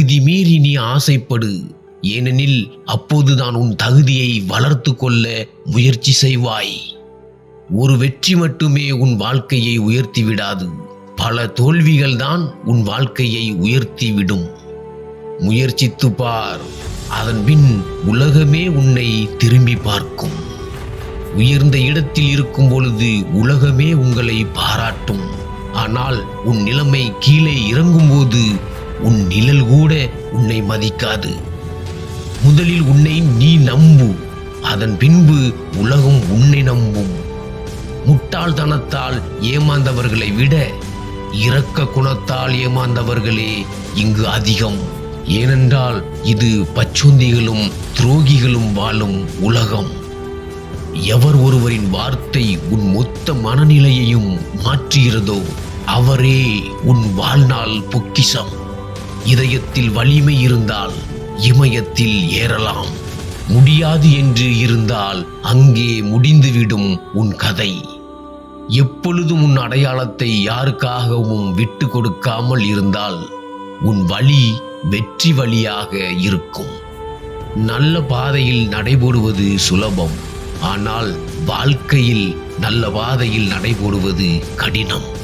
தகுதி மீறி நீ ஆசைப்படு. ஏனெனில் அப்போதுதான் உன் தகுதியை வளர்த்து கொள்ள முயற்சி செய்வாய். ஒரு வெற்றி மட்டுமே உன் வாழ்க்கையை உயர்த்தி விடாது பல தோல்விகள் தான் உன் வாழ்க்கையை உயர்த்தி விடும் முயற்சித்து பார். அதன் பின் உலகமே உன்னை திரும்பி பார்க்கும். உயர்ந்த இடத்தில் இருக்கும் பொழுது உலகமே உங்களை பாராட்டும். ஆனால் உன் நிலைமை கீழே இறங்கும்போது உன் நிழல் கூட உன்னை மதிக்காது. முதலில் உன்னை நீ நம்பு. அதன் பின்பு உலகம் உன்னை நம்பும். முட்டாள்தனத்தால் ஏமாந்தவர்களை விட இரக்க குணத்தால் ஏமாந்தவர்களே இங்கு அதிகம். ஏனென்றால் இது பச்சுந்திகளும் துரோகிகளும் வாழும் உலகம். எவர் ஒருவரின் வார்த்தை உன் மொத்த மனநிலையையும் மாற்றுகிறதோ அவரே உன் வாழ்நாள் பொக்கிஷம். இதயத்தில் வலிமை இருந்தால் இமயத்தில் ஏறலாம். முடியாது என்று இருந்தால் அங்கே முடிந்துவிடும் உன் கதை. எப்பொழுதும் உன் அடையாளத்தை யாருக்காகவும் விட்டு கொடுக்காமல் இருந்தால் உன் வழி வெற்றி வழியாக இருக்கும். நல்ல பாதையில் நடைபோடுவது சுலபம். ஆனால் வாழ்க்கையில் நல்ல பாதையில் நடைபோடுவது கடினம்.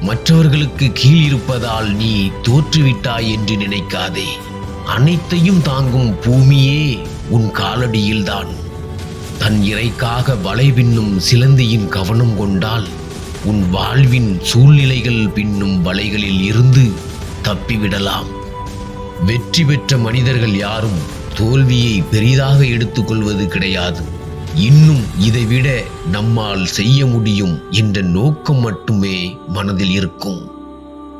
மற்றவர்களுக்கு கீழ் இருப்பதால் நீ தோற்றுவிட்டாய் என்று நினைக்காதே. அனைத்தையும் தாங்கும் பூமியே உன் காலடியில்தான். தன் இறைக்காக வலை பின்னும் சிலந்தியின் கவனம் கொண்டால் உன் வாழ்வின் சூழ்நிலைகள் பின்னும் வலைகளில் இருந்து தப்பிவிடலாம். வெற்றி பெற்ற மனிதர்கள் யாரும் தோல்வியை பெரிதாக எடுத்துக்கொள்வது கிடையாது. இன்னும் இதைவிட நம்மால் செய்ய முடியும் என்ற நோக்கம் மட்டுமே மனதில் இருக்கும்.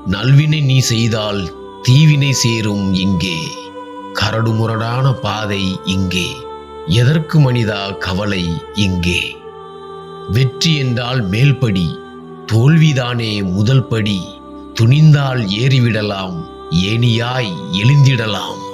நல்வினை நீ செய்தால் தீவினை சேரும் இங்கே. கரடுமுரடான பாதை இங்கே. எதற்கு மனிதா கவலை இங்கே. வெற்றி என்றால் மேல்படி தோல்விதானே முதல் படி துணிந்தால் ஏறிவிடலாம் ஏனியாய் எழுந்திடலாம்.